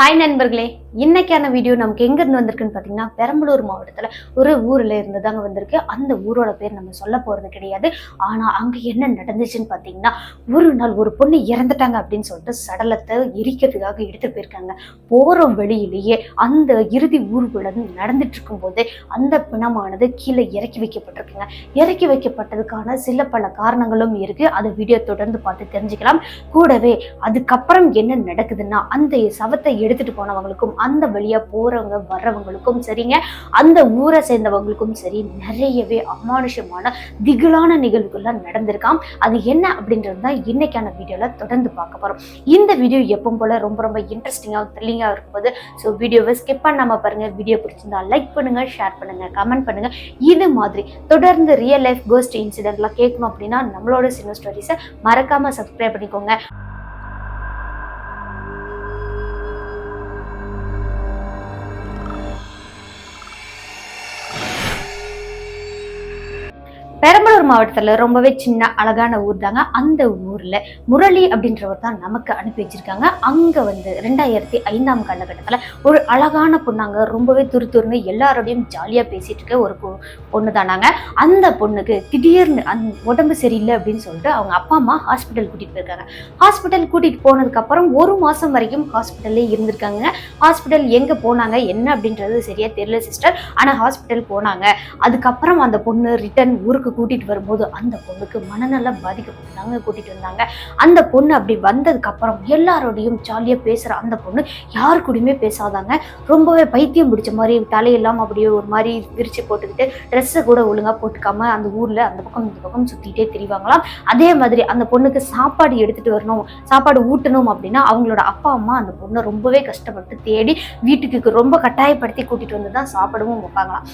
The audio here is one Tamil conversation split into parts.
ஹாய் நண்பர்களே. இன்னைக்கான வீடியோ நமக்கு எங்க இருந்து வந்திருக்குன்னு பார்த்தீங்கன்னா பெரம்பலூர் மாவட்டத்துல ஒரு ஊர்ல இருந்து தாங்க வந்திருக்கு. அந்த ஊரோட பேர் நம்ம சொல்ல போறது கிடையாது. ஆனா அங்க என்ன நடந்துச்சுன்னு பார்த்தீங்கன்னா ஒரு நாள் ஒரு பொண்ணு இறந்துட்டாங்க அப்படின்னு சொல்லிட்டு சடலத்தை எரிக்கிறதுக்காக எடுத்துகிட்டு போயிருக்காங்க. போற வழியிலேயே அந்த இறுதி ஊர்வலம் நடந்துட்டு இருக்கும் அந்த பிணமானது கீழே இறக்கி வைக்கப்பட்டிருக்குங்க. இறக்கி வைக்கப்பட்டதுக்கான சில பல காரணங்களும் இருக்கு. அதை வீடியோ தொடர்ந்து பார்த்து தெரிஞ்சுக்கலாம். கூடவே அதுக்கப்புறம் என்ன நடக்குதுன்னா அந்த சவத்தை எடுத்துட்டு போனவங்களுக்கும் அந்த வழியாக போகிறவங்க வர்றவங்களுக்கும் சரிங்க. அந்த ஊரை சேர்ந்தவங்களுக்கும் சரி நிறையவே அமானுஷமான திகிலான நிகழ்வுகள்லாம் நடந்திருக்காம். அது என்ன அப்படின்றது தான் இன்னைக்கான வீடியோவில் தொடர்ந்து பார்க்க போகிறோம் இந்த வீடியோ எப்பவும் போல் ரொம்ப ரொம்ப இன்ட்ரெஸ்டிங்காக த்ரில்லிங்காக இருக்கும்போது ஸோ வீடியோவை ஸ்கிப் பண்ணாமல் பாருங்கள் வீடியோ பிடிச்சிருந்தா லைக் பண்ணுங்கள் ஷேர் பண்ணுங்கள் கமெண்ட் பண்ணுங்கள் இது மாதிரி தொடர்ந்து ரியல் லைஃப் கோஸ்ட் இன்சிடென்ட்லாம் கேட்கணும் அப்படின்னா நம்மளோட சின்ன ஸ்டோரிஸை மறக்காமல் சப்ஸ்கிரைப் பண்ணிக்கோங்க. பெரம்பலூர் மாவட்டத்தில் ரொம்பவே சின்ன அழகான ஊர் தாங்க. அந்த ஊரில் முரளி அப்படின்றவர் தான் நமக்கு அனுப்பி வச்சிருக்காங்க. அங்கே வந்து ரெண்டாயிரத்தி ஐந்தாம் காலகட்டத்தில் ஒரு அழகான பொண்ணாங்க. ரொம்பவே துரு துருன்னு எல்லாரோடையும் ஜாலியாக பேசிகிட்டு இருக்க ஒரு பொ- பொண்ணு தானாங்க. அந்த பொண்ணுக்கு திடீர்னு அந் உடம்பு சரியில்லை அப்படின்னு சொல்லிட்டு அவங்க அப்பா அம்மா ஹாஸ்பிட்டல் கூட்டிகிட்டு போயிருக்காங்க. ஹாஸ்பிட்டல் கூட்டிகிட்டு போனதுக்கப்புறம் ஒரு மாதம் வரைக்கும் ஹாஸ்பிட்டல்லே இருந்திருக்காங்க. ஹாஸ்பிட்டல் எங்கே போனாங்க என்ன அப்படின்றது சரியா தெரியல சிஸ்டர் ஆனால் ஹாஸ்பிட்டல் போனாங்க. அதுக்கப்புறம் அந்த பொண்ணு ரிட்டர்ன் ஊருக்கு கூட்டிட்டு வரும்போது அந்த பொண்ணுக்கு மனநலம் பாதிக்கப்பட்டாங்க கூட்டிட்டு வந்தாங்க. அந்த பொண்ணு அப்படி வந்ததுக்கு அப்புறம் எல்லாரோடையும் ஜாலியா பேசுற அந்த பொண்ணு யாரு கூடயுமே பேசாதாங்க. ரொம்பவே பைத்தியம் பிடிச்ச மாதிரி தலையெல்லாம் அப்படியே ஒரு மாதிரி விரிச்சு போட்டுக்கிட்டு ட்ரெஸ்ஸை கூட ஒழுங்கா போட்டுக்காம அந்த ஊர்ல அந்த பக்கம் இந்த பக்கம் சுத்திட்டே தெரிவாங்களாம். அதே மாதிரி அந்த பொண்ணுக்கு சாப்பாடு எடுத்துட்டு வரணும் சாப்பாடு ஊட்டணும் அப்படின்னா அவங்களோட அப்பா அம்மா அந்த பொண்ணை ரொம்பவே கஷ்டப்பட்டு தேடி வீட்டுக்கு ரொம்ப கட்டாயப்படுத்தி கூட்டிட்டு வந்து தான் சாப்பிடவும் வைப்பாங்களாம்.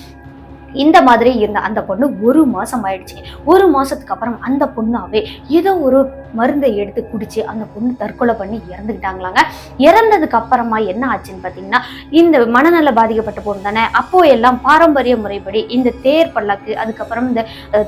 இந்த மாதிரி இருந்த அந்த பொண்ணு ஒரு மாதம் ஆயிடுச்சு. ஒரு மாதத்துக்கு அப்புறம் அந்த பொண்ணாவே ஏதோ ஒரு மருந்தை எடுத்து குடிச்சு அந்த பொண்ணு தற்கொலை பண்ணி இறந்துக்கிட்டாங்களாங்க இறந்ததுக்கு அப்புறமா என்ன ஆச்சுன்னு பார்த்தீங்கன்னா இந்த மனநல பாதிக்கப்பட்ட பொண்ணு தானே? அப்போ எல்லாம் பாரம்பரிய முறைப்படி இந்த தேர் பல்லக்கு அதுக்கப்புறம் இந்த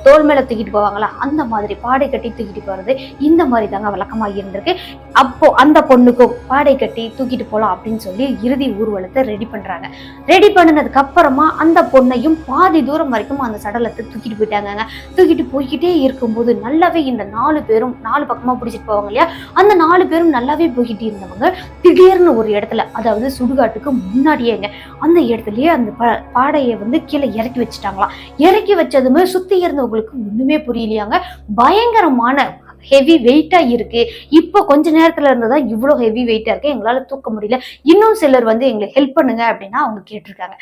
தோல் மேல தூக்கிட்டு போவாங்களா? அந்த மாதிரி பாடை கட்டி தூக்கிட்டு போறது இந்த மாதிரி தாங்க வழக்கமா இருந்திருக்கு. அப்போ அந்த பொண்ணுக்கும் பாடை கட்டி தூக்கிட்டு போகலாம் அப்படின்னு சொல்லி இறுதி ஊர்வலத்தை ரெடி பண்றாங்க. ரெடி பண்ணினதுக்கு அப்புறமா அந்த பொண்ணையும் பாதி தூரம் வரைக்கும் அந்த சடலத்தை தூக்கிட்டு போயிட்டாங்க தூக்கிட்டு போய்கிட்டே இருக்கும்போது நல்லாவே இந்த நாலு பேரும் நாலு பக்கம் பிடிச்சிட்டு போவாங்க இல்லையா? அந்த நாலு பேரும் நல்லாவே போய்கிட்டு இருந்தவங்க திடீர்னு ஒரு இடத்துல அதாவது சுடுகாட்டுக்கு முன்னாடியேங்க அந்த இடத்துலயே அந்த ப- பாடையை வந்து கீழே இறக்கி வச்சுட்டாங்களாம். இறக்கி வச்சதுமே சுத்தி இருந்தவங்களுக்கு ஒண்ணுமே புரியலையாங்க. பயங்கரமான ஹெவி வெயிட்டாக இருக்கு. இப்போ கொஞ்ச நேரத்தில் இருந்து தான் இவ்வளோ ஹெவி வெயிட்டாக இருக்கு. எங்களால் தூக்க முடியல. இன்னும் சிலர் வந்து எங்களுக்கு ஹெல்ப் பண்ணுங்க அப்படின்னா அவங்க கேட்டிருக்காங்க.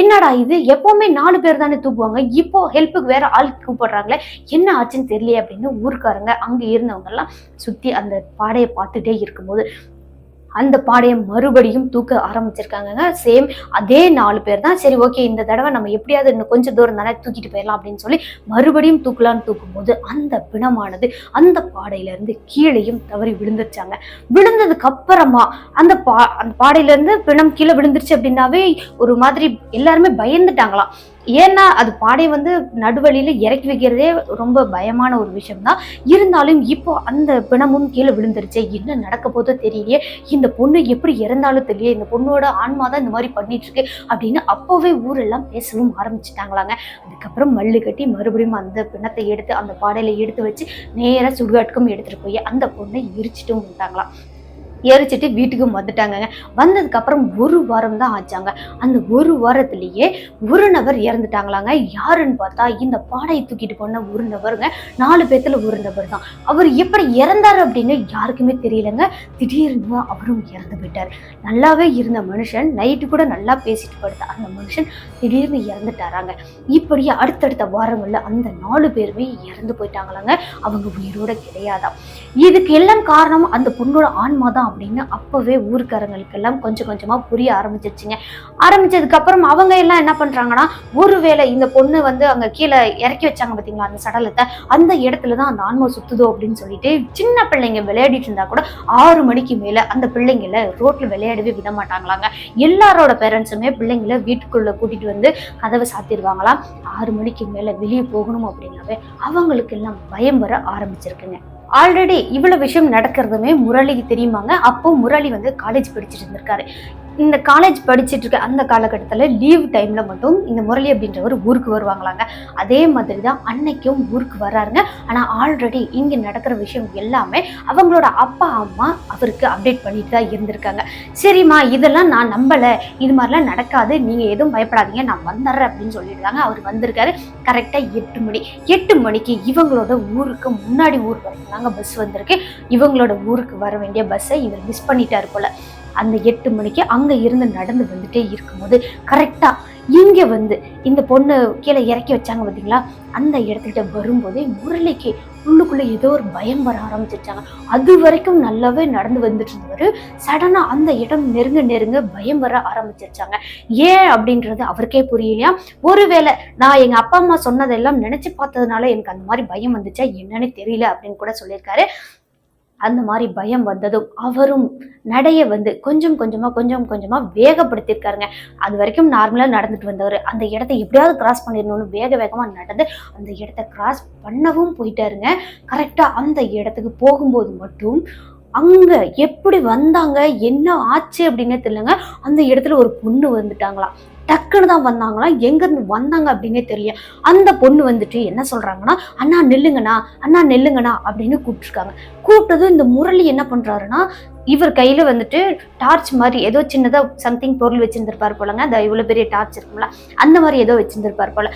என்னடா இது? எப்போவுமே நாலு பேர் தானே தூக்குவாங்க இப்போ ஹெல்ப்புக்கு வேற ஆள் கூப்பிடுறாங்களே. என்ன ஆச்சுன்னு தெரியல அப்படின்னு ஊருக்காரங்க அங்கே இருந்தவங்கெல்லாம் சுற்றி அந்த பாடையை பார்த்துட்டே இருக்கும்போது அந்த பாடையை மறுபடியும் தூக்க ஆரம்பிச்சிருக்காங்கங்க. சேம் அதே நாலு பேர் தான் சரி ஓகே இந்த தடவை நம்ம எப்படியாவது இன்னும் கொஞ்சம் தூரம் தானே தூக்கிட்டு போயிடலாம் அப்படின்னு சொல்லி மறுபடியும் தூக்கலான்னு தூக்கும்போது அந்த பிணமானது அந்த பாடையிலேருந்து கீழேயும் தவறி விழுந்துருச்சாங்க. விழுந்ததுக்கு அப்புறமா அந்த பா அந்த பாடையிலேருந்து பிணம் கீழே விழுந்துருச்சு அப்படின்னாவே ஒரு மாதிரி எல்லாருமே பயந்துட்டாங்களாம். ஏன்னா அது பாடை வந்து நடுவழியில் இறக்கி வைக்கிறதே ரொம்ப பயமான ஒரு விஷயம் தான் இருந்தாலும் இப்போ அந்த பிணமும் கீழே விழுந்துருச்சு என்ன நடக்க போதோ தெரியலையே இந்த பொண்ணு எப்படி இறந்தாலும் தெரியல இந்த பொண்ணோட ஆன்மா தான் இந்த மாதிரி பண்ணிட்டு இருக்கு அப்படின்னு அப்போவே ஊரெல்லாம் பேசவும் ஆரம்பிச்சிட்டாங்களாங்க. அதுக்கப்புறம் மல்லு கட்டி மறுபடியும் அந்த பிணத்தை எடுத்து அந்த பாடையில எடுத்து வச்சு நேராக சுடுகாட்டுக்கும் எடுத்துகிட்டு போய் அந்த பொண்ணை எரிச்சிட்டும் விட்டாங்களாம். எரிச்சிட்டு வீட்டுக்கு வந்துட்டாங்கங்க. வந்ததுக்கப்புறம் ஒரு வாரம் தான் ஆச்சாங்க. அந்த ஒரு வாரத்திலேயே ஒரு நபர் இறந்துட்டாங்களாங்க. யாருன்னு பார்த்தா இந்த பாடையை தூக்கிட்டு போன ஒரு நபருங்க. நாலு பேர்த்துல ஒரு நபர் தான். அவர் எப்படி இறந்தாரு அப்படின்னு யாருக்குமே தெரியலங்க. திடீர்னு அவரும் இறந்து போயிட்டார். நல்லாவே இருந்த மனுஷன் நைட்டு கூட நல்லா பேசிட்டு படுத்த அந்த மனுஷன் திடீர்னு இறந்துட்டாராங்க. இப்படியே அடுத்தடுத்த வாரங்கள்ல அந்த நாலு பேருமே இறந்து போயிட்டாங்களாங்க. அவங்க உயிரோட கிடையாதான் இதுக்கு எல்லாம் காரணம் அந்த பொண்ணோட ஆன்மா தான் அப்படின்னு அப்போவே ஊருக்காரங்களுக்கெல்லாம் கொஞ்சம் கொஞ்சமா புரிய ஆரம்பிச்சிருச்சுங்க. ஆரம்பிச்சதுக்கப்புறம் அவங்க எல்லாம் என்ன பண்றாங்கன்னா ஒருவேளை இந்த பொண்ணு வந்து அங்கே கீழே இறக்கி வச்சாங்க பார்த்தீங்களா அந்த சடலத்தை? அந்த இடத்துல தான் அந்த ஆன்மா சுத்துதோ அப்படின்னு சொல்லிட்டு சின்ன பிள்ளைங்க விளையாடிட்டு இருந்தா கூட ஆறு மணிக்கு மேலே அந்த பிள்ளைங்கள ரோட்டில் விளையாடவே விட மாட்டாங்களாங்க. எல்லாரோட பேரண்ட்ஸுமே பிள்ளைங்கள வீட்டுக்குள்ளே கூட்டிகிட்டு வந்து கதவை சாத்திடுவாங்களாம். ஆறு மணிக்கு மேலே வெளியே போகணும் அப்படின்னாவே அவங்களுக்கு எல்லாம் பயம் வர ஆரம்பிச்சிருக்குங்க. ஆல்ரெடி இவ்வளோ விஷயம் நடக்கிறதுமே முரளிக்கு தெரியுமாங்க? அப்போ முரளி வந்து காலேஜ் படிச்சுட்டு இருந்திருக்காரு. இந்த காலேஜ் படிச்சுட்டு இருக்க அந்த காலகட்டத்தில் லீவ் டைமில் மட்டும் இந்த முரளி அப்படின்றவர் ஊருக்கு வருவாங்களாங்க. அதே மாதிரி தான் அன்னைக்கும் ஊருக்கு வர்றாருங்க. ஆனால் ஆல்ரெடி இங்கே நடக்கிற விஷயம் எல்லாமே அவங்களோட அப்பா அம்மா அவருக்கு அப்டேட் பண்ணிட்டு தான் இருந்திருக்காங்க. சரிம்மா இதெல்லாம் நான் நம்பலை. இது மாதிரிலாம் நடக்காது. நீங்கள் எதுவும் பயப்படாதீங்க. நான் வந்துடுறேன் அப்படின்னு சொல்லியிருந்தாங்க அவர் வந்திருக்காரு. கரெக்டாக எட்டு மணி எட்டு மணிக்கு இவங்களோட ஊருக்கு முன்னாடி ஊர் வரைக்கும் தாங்க பஸ் வந்திருக்கு. இவங்களோட ஊருக்கு வர வேண்டிய பஸ்ஸை இவர் மிஸ் பண்ணிட்டாரு போல். அந்த எட்டு மணிக்கு அங்கே இருந்து நடந்து வந்துட்டே இருக்கும்போது கரெக்டாக இங்கே வந்து இந்த பொண்ணு கீழே இறக்கி வச்சாங்க பார்த்தீங்களா அந்த இடத்துக்கிட்ட வரும்போதே முரளிக்கு உள்ளுக்குள்ளே ஏதோ ஒரு பயம் வர ஆரம்பிச்சிருச்சாங்க. அது வரைக்கும் நல்லாவே நடந்து வந்துட்டு இருந்தவர் சடனாக அந்த இடம் நெருங்க நெருங்க பயம் வர ஆரம்பிச்சிருச்சாங்க. ஏன் அப்படின்றது அவருக்கே புரியலையா? ஒருவேளை நான் எங்கள் அப்பா அம்மா சொன்னதெல்லாம் நினச்சி பார்த்ததுனால எனக்கு அந்த மாதிரி பயம் வந்துச்சா என்னன்னு தெரியல அப்படின்னு கூட சொல்லியிருக்காரு. அந்த மாதிரி பயம் வந்ததும் அவரும் நடைய வந்து கொஞ்சம் கொஞ்சமாக கொஞ்சம் கொஞ்சமாக வேகப்படுத்தியிருக்காருங்க. அது வரைக்கும் நார்மலாக நடந்துட்டு வந்தவர். அந்த இடத்த எப்படியாவது கிராஸ் பண்ணிடணும்னு வேக வேகமாக நடந்து அந்த இடத்த கிராஸ் பண்ணவும் போயிட்டாருங்க. கரெக்டாக அந்த இடத்துக்கு போகும்போது மட்டும் அங்க எப்படி வந்தாங்க என்ன ஆச்சு அப்படின்னே தெரியலங்க. அந்த இடத்துல ஒரு பொண்ணு வந்துட்டாங்களாம். டக்குன்னு தான் வந்தாங்களா? எங்கேருந்து வந்தாங்க அப்படின்னே தெரியல. அந்த பொண்ணு வந்துட்டு என்ன சொல்றாங்கன்னா அண்ணா நெல்லுங்கண்ணா அண்ணா நெல்லுங்கண்ணா அப்படின்னு கூப்பிட்டுருக்காங்க. கூப்பிட்டதும் இந்த முரளி என்ன பண்றாருன்னா இவர் கையில வந்துட்டு டார்ச் மாதிரி ஏதோ சின்னதாக சம்திங் பொருள் வச்சுருந்துருப்பார் போலங்க. அந்த இவ்வளோ பெரிய டார்ச் இருக்கும்ல அந்த மாதிரி ஏதோ வச்சுருந்துருப்பார் போல.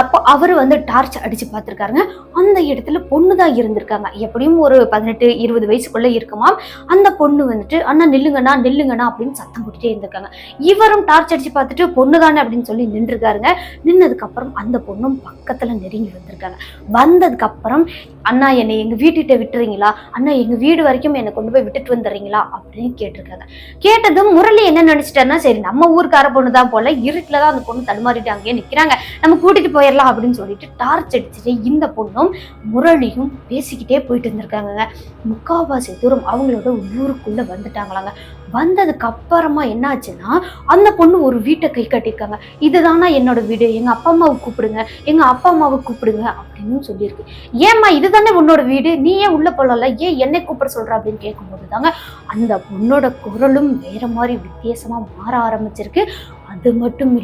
அப்போ அவர் வந்து டார்ச் அடிச்சு பார்த்துருக்காருங்க. அந்த இடத்துல பொண்ணு தான் இருந்திருக்காங்க. எப்படியும் ஒரு பதினெட்டு இருபது வயசுக்குள்ள இருக்குமா அந்த பொண்ணு வந்துட்டு அண்ணா நில்லுங்கண்ணா நில்லுங்கண்ணா அப்படின்னு சத்தம் போட்டுட்டே இருந்திருக்காங்க. இவரும் டார்ச் அடிச்சு பார்த்துட்டு பொண்ணு தானே அப்படின்னு சொல்லி நின்றுருக்காருங்க. நின்னதுக்கு அப்புறம் அந்த பொண்ணும் பக்கத்துல நெருங்கி வந்திருக்காங்க. வந்ததுக்கு அப்புறம் அண்ணா என்னை எங்க வீட்டுகிட்ட விட்டுறீங்களா? அண்ணா எங்க வீடு வரைக்கும் என்னை கொண்டு போய் விட்டுட்டு வந்துடுறீங்களா? அப்படின்னு கேட்டிருக்காங்க. கேட்டதும் முரளி என்ன நினைச்சிட்டாருன்னா சரி நம்ம ஊருக்கார பொண்ணு தான் போல இருட்டுல தான் அந்த பொண்ணு தடுமாறிட்டு அங்கேயே நிக்கிறாங்க. நம்ம கூட்டிட்டு போயிடலாம் அப்படின்னு சொல்லிட்டு டார்ச் அடிச்சுட்டு இந்த பொண்ணும் முரளியும் பேசிக்கிட்டே போயிட்டு இருந்திருக்காங்க முக்காவாசி தூரம் அவங்களோட ஊருக்குள்ள வந்துட்டாங்களாங்க. வந்ததுக்கு அப்புறமா என்னாச்சுன்னா அந்த பொண்ணு ஒரு வீட்டை கை கட்டியிருக்காங்க. இதுதானா என்னோட வீடு? எங்க அப்பா அம்மாவை கூப்பிடுங்க. எங்க அப்பா அம்மாவை கூப்பிடுங்க. அப்படின்னு சொல்லியிருக்கு. ஏம்மா இதுதானே உன்னோட வீடு? நீ ஏன் உள்ள போகல ஏன் என்னை கூப்பிட சொல்ற? அப்படின்னு கேட்கும்போது தாங்க அந்த பொண்ணோட குரலும் வேற மாதிரி வித்தியாசமா மாற ஆரம்பிச்சிருக்கு. அது மட்டும்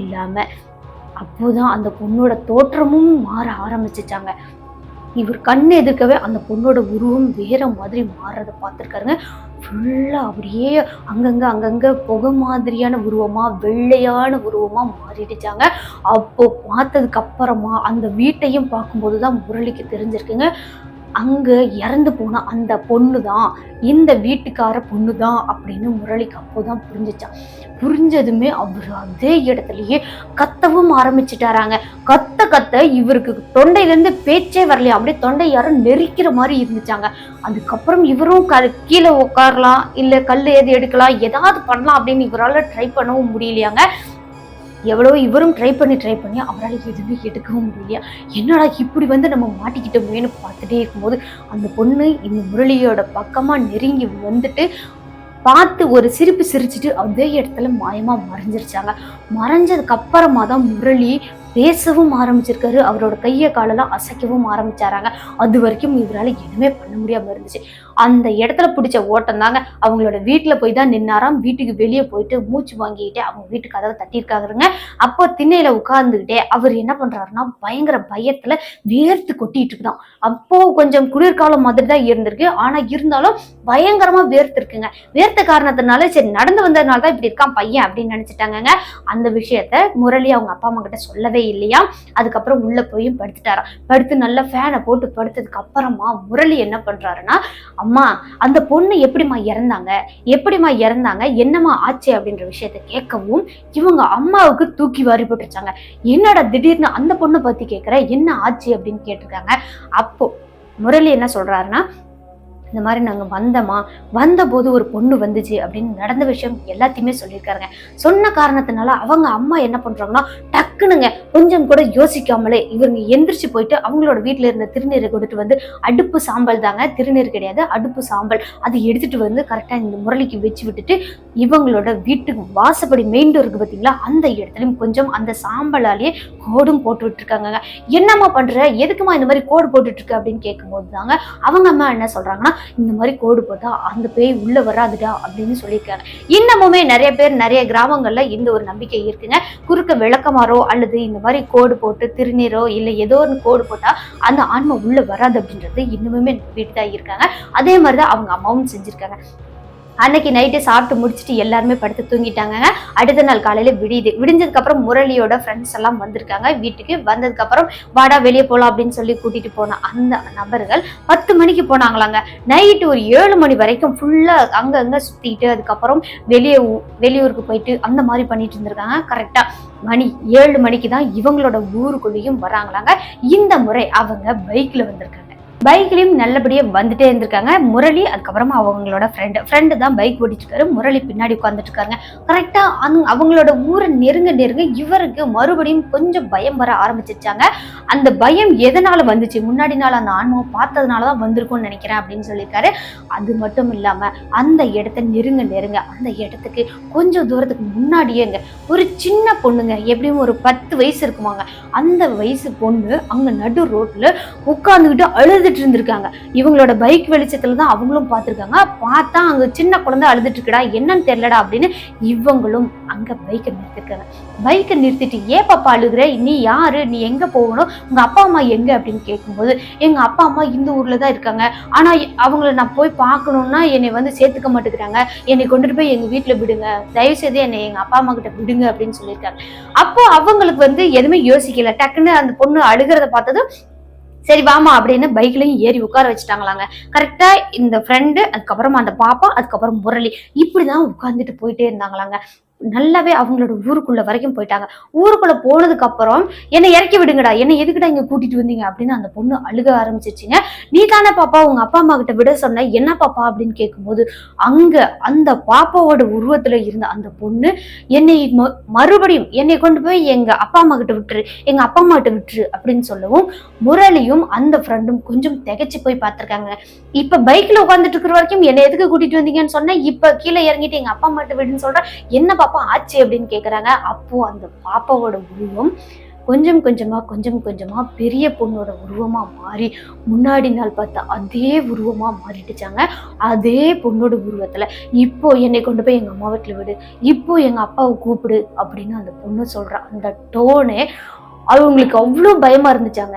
இல்லாம அப்போதான் அந்த பொண்ணோட தோற்றமும் மாற ஆரம்பிச்சிச்சாங்க. இவர் கண் எதிர்க்கவே அந்த பொண்ணோட உருவம் வேற மாதிரி மாறுறதை பார்த்துருக்காருங்க. ஃபுல்லாக அப்படியே அங்கங்கே அங்கங்கே புகை மாதிரியான உருவமாக வெள்ளையான உருவமாக மாறிடுச்சாங்க. அப்போ பார்த்ததுக்கு அப்புறமா அந்த வீட்டையும் பார்க்கும்போது தான் முரளிக்கு தெரிஞ்சிருக்குங்க. அங்கே இறந்து போன அந்த பொண்ணு தான் இந்த வீட்டுக்கார பொண்ணு தான் அப்படின்னு முரளிக்கு அப்போ தான் புரிஞ்சிச்சான் புரிஞ்சதுமே அவர் அதே இடத்துலயே கத்தவும் ஆரம்பிச்சிட்டாராங்க. கத்த கத்த இவருக்கு தொண்டையிலேருந்து பேச்சே வரலையா அப்படியே தொண்டை யாரும் நெரிக்கிற மாதிரி இருந்துச்சாங்க. அதுக்கப்புறம் இவரும் க கீழே உட்காரலாம் இல்லை கல் ஏது எடுக்கலாம் ஏதாவது பண்ணலாம் அப்படின்னு இவரால் ட்ரை பண்ணவும் முடியலையாங்க. எவ்வளோ இவரும் ட்ரை பண்ணி ட்ரை பண்ணி அவரால் எதுவுமே எடுக்கவும் முடியலையா? என்னடா இப்படி வந்து நம்ம மாட்டிக்கிட்டோமேனு பார்த்துட்டே இருக்கும்போது அந்த பொண்ணு இந்த முரளியோட பக்கமாக நெருங்கி வந்துட்டு பார்த்து ஒரு சிரிப்பு சிரிச்சிட்டு அதே இடத்துல மாயமாக மறைஞ்சிருச்சாங்க. மறைஞ்சதுக்கு அப்புறமா தான் முரளி பேசவும் ஆரம்பிச்சிருக்காரு. அவரோட கையை காலெல்லாம் அசைக்கவும் ஆரம்பிச்சாராங்க. அது வரைக்கும் இவரால் எதுவுமே பண்ண முடியாமல் இருந்துச்சு. அந்த இடத்துல பிடிச்ச ஓட்டம் தாங்க. அவங்களோட வீட்டில் போய் தான் நின்னாராம். வீட்டுக்கு வெளியே போயிட்டு மூச்சு வாங்கிக்கிட்டே அவங்க வீட்டு கதவை தட்டியிருக்காருங்க அப்போ திண்ணையில உட்கார்ந்துக்கிட்டே அவர் என்ன பண்றாருன்னா பயங்கர பயத்துல வேர்த்து கொட்டிட்டு இருக்குதான் அப்போ கொஞ்சம் குளிர்காலம் மாதிரி தான் இருந்திருக்கு. ஆனா இருந்தாலும் பயங்கரமா வேர்த்து இருக்குங்க வேர்த்த காரணத்தினால சரி நடந்து வந்ததுனால தான் இப்படி இருக்கான் பையன் அப்படின்னு நினச்சிட்டாங்கங்க. அந்த விஷயத்த முரளி அவங்க அப்பா அம்மா கிட்ட சொல்லவே இல்லையா? அதுக்கப்புறம் உள்ள போய் படுத்துட்டாராம். படுத்து நல்லா ஃபேனை போட்டு படுத்ததுக்கு அப்புறமா முரளி என்ன பண்றாருன்னா அம்மா அந்த பொண்ணு எப்படிம்மா இறந்தாங்க? எப்படிம்மா இறந்தாங்க? என்னம்மா ஆச்சு அப்படின்ற விஷயத்த கேட்கவும் இவங்க அம்மாவுக்கு தூக்கி வாரி போட்டுருச்சாங்க. என்னடா திடீர்னு அந்த பொண்ணை பத்தி கேட்குற? என்ன ஆச்சு அப்படின்னு கேட்டிருக்காங்க. அப்போ முரளி என்ன சொல்றாருன்னா இந்த மாதிரி நாங்கள் வந்தோமா? வந்தபோது ஒரு பொண்ணு வந்துச்சு அப்படின்னு நடந்த விஷயம் எல்லாத்தையுமே சொல்லியிருக்காருங்க. சொன்ன காரணத்தினால அவங்க அம்மா என்ன பண்ணுறாங்கன்னா டக்குனுங்க கொஞ்சம் கூட யோசிக்காமலே இவங்க எந்திரிச்சு போயிட்டு அவங்களோட வீட்டில் இருந்த திருநீரை கொடுத்து வந்து அடுப்பு சாம்பல் தாங்க. திருநீர் கிடையாது அடுப்பு சாம்பல். அது எடுத்துட்டு வந்து கரெக்டாக இந்த முரளிக்கு வச்சு விட்டுட்டு இவங்களோட வீட்டுக்கு வாசப்படி மெயின் டோர் இருக்கு பார்த்தீங்களா அந்த இடத்துலையும் கொஞ்சம் அந்த சாம்பலாலேயே கோடும் போட்டு விட்டுருக்காங்க என்னம்மா பண்ணுற எதுக்குமா இந்த மாதிரி கோடு போட்டுட்ருக்கு அப்படின்னு கேட்கும்போது தாங்க அவங்க அம்மா என்ன சொல்கிறாங்கன்னா இந்த மாதிரி கோடு போட்டால் அந்த பேய் உள்ளே வராதுடா அப்படின்னு சொல்லியிருக்காங்க. இன்னமுமே நிறைய பேர் நிறைய கிராமங்களில் இந்த ஒரு நம்பிக்கை இருக்குங்க. குறுக்க விளக்கமாரோ அல்லது இந்த மாதிரி கோடு போட்டு திருநீரோ இல்லை ஏதோ ஒரு கோடு போட்டால் அந்த ஆன்மை உள்ளே வராது அப்படின்றது இன்னுமுமே நம்பிட்டு தான் இருக்காங்க. அதே மாதிரி தான் அவங்க அம்மாவும் செஞ்சிருக்காங்க. அன்னைக்கு நைட்டு சாப்பிட்டு முடிச்சுட்டு எல்லாருமே படுத்து தூங்கிட்டாங்க. அடுத்த நாள் காலையில விடியுது விடிஞ்சதுக்கப்புறம் முரளியோட ஃப்ரெண்ட்ஸ் எல்லாம் வந்திருக்காங்க. வீட்டுக்கு வந்ததுக்கப்புறம் வாடா வெளியே போகலாம் அப்படின்னு சொல்லி கூட்டிகிட்டு போன அந்த நபர்கள் பத்து மணிக்கு போனாங்களாங்க. நைட்டு ஒரு ஏழு மணி வரைக்கும் ஃபுல்லாக அங்கங்கே சுற்றிட்டு அதுக்கப்புறம் வெளியே ஊ- வெளியூருக்கு போயிட்டு அந்த மாதிரி பண்ணிட்டு இருந்திருக்காங்க. கரெக்டாக மணி ஏழு மணிக்கு தான் இவங்களோட ஊருக்குள்ளேயும் வராங்களாங்க. இந்த முறை அவங்க பைக்கில் வந்திருக்காங்க. பைக்லேயும் நல்லபடியாக வந்துட்டே இருந்திருக்காங்க. முரளி அதுக்கப்புறமா அவங்களோட ஃப்ரெண்டு ஃப்ரெண்டு தான் பைக் ஓட்டிட்டு முரளி பின்னாடி உட்காந்துட்டு இருக்காங்க கரெக்டாக அந் அவங்களோட ஊரை நெருங்க நெருங்க இவருக்கு மறுபடியும் கொஞ்சம் பயம் வர ஆரம்பிச்சிருச்சாங்க. அந்த பயம் எதனால வந்துச்சு? முன்னாடி நாள் அந்த ஆன்மாவை பார்த்ததுனால தான் வந்திருக்கும்னு நினைக்கிறேன் அப்படின்னு சொல்லியிருக்காரு. அது மட்டும் இல்லாமல் அந்த இடத்த நெருங்க நெருங்க அந்த இடத்துக்கு கொஞ்சம் தூரத்துக்கு முன்னாடியேங்க ஒரு சின்ன பொண்ணுங்க எப்படியும் ஒரு பத்து வயசு இருக்குமாங்க. அந்த வயசு பொண்ணு அங்கே நடு ரோட்டில் உட்காந்துக்கிட்டு அழுதுட்டு இருந்திருக்காங்க இவங்களோட பைக் வெளிச்சத்துல தான் அவங்களும் பார்த்துருக்காங்க. பார்த்தா அங்க சின்ன குழந்தை அழுதுட்டு இருக்கடா என்னன்னு தெரியலடா அப்படின்னு இவங்களும் அங்க பைக்கை நிறுத்திருக்காங்க. பைக்கை நிறுத்திட்டு ஏன் பாப்பா அழுகுற? நீ யாரு? நீ எங்க போகணும்? உங்க அப்பா அம்மா எங்க? அப்படின்னு கேட்கும்போது எங்க அப்பா அம்மா இந்த ஊர்ல தான் இருக்காங்க. ஆனா அவங்கள நான் போய் பார்க்கணும்னா என்னை வந்து சேர்த்துக்க மாட்டேங்கிறாங்க. என்னை கொண்டுட்டு போய் எங்க வீட்டுல விடுங்க. தயவு செய்து என்னை எங்க அப்பா அம்மா கிட்ட விடுங்க அப்படின்னு சொல்லியிருக்காங்க. அப்போ அவங்களுக்கு வந்து எதுவுமே யோசிக்கல. டக்குன்னு அந்த பொண்ணு அழுகிறத பார்த்ததும் சரி வாமா அப்படின்னு பைக்லையும் ஏறி உட்கார வச்சுட்டாங்களாங்க. கரெக்டா இந்த ஃப்ரெண்டு அதுக்கப்புறமா அந்த பாப்பா அதுக்கப்புறம் முரளி. இப்படிதான் உட்காந்துட்டு போயிட்டே இருந்தாங்களாங்க. நல்லாவே அவங்களோட ஊருக்குள்ள வரைக்கும் போயிட்டாங்க. ஊருக்குள்ள போனதுக்கு அப்புறம் என்னை இறக்கி விடுங்கடா என்னை எதுக்குடா இங்க கூட்டிட்டு வந்தீங்க? அப்படின்னு அந்த பொண்ணு அழுக ஆரம்பிச்சிருச்சுங்க நீ தானே பாப்பா உங்க அப்பா அம்மா கிட்ட விட சொன்ன என்ன பாப்பா? அப்படின்னு கேட்கும்போது அங்க அந்த பாப்பாவோட உருவத்துல இருந்த அந்த பொண்ணு என்னை ம- மறுபடியும் என்னை கொண்டு போய் எங்க அப்பா அம்மா கிட்ட விட்டுரு எங்க அப்பா அம்மா கிட்ட விட்டுரு அப்படின்னு சொல்லவும் முரளியும் அந்த ஃப்ரெண்டும் கொஞ்சம் திகைச்சு போய் பார்த்திருக்காங்க இப்ப பைக்ல உட்காந்துட்டு இருக்கிற வரைக்கும் என்னை எதுக்கு கூட்டிட்டு வந்தீங்கன்னு சொன்னா? இப்ப கீழே இறங்கிட்டு எங்க அப்பா அம்மா கிட்ட விடுன்னு சொல்ற என்ன பாப்பா ஆச்சு அப்படின்னு கேட்குறாங்க அப்போ அந்த பாப்பாவோட உருவம் கொஞ்சம் கொஞ்சமா கொஞ்சம் கொஞ்சமா பெரிய பொண்ணோட உருவமா மாறி முன்னாடி நாள் பார்த்தா அதே உருவமா மாறிட்டுச்சாங்க அதே பொண்ணோட உருவத்துல இப்போ என்னை கொண்டு போய் எங்க அம்மா வீட்டில் விடு இப்போ எங்க அப்பாவை கூப்பிடு அப்படின்னு அந்த பொண்ணு சொல்றா அந்த டோனே அவங்களுக்கு அவ்வளோ பயமா இருந்துச்சாங்க.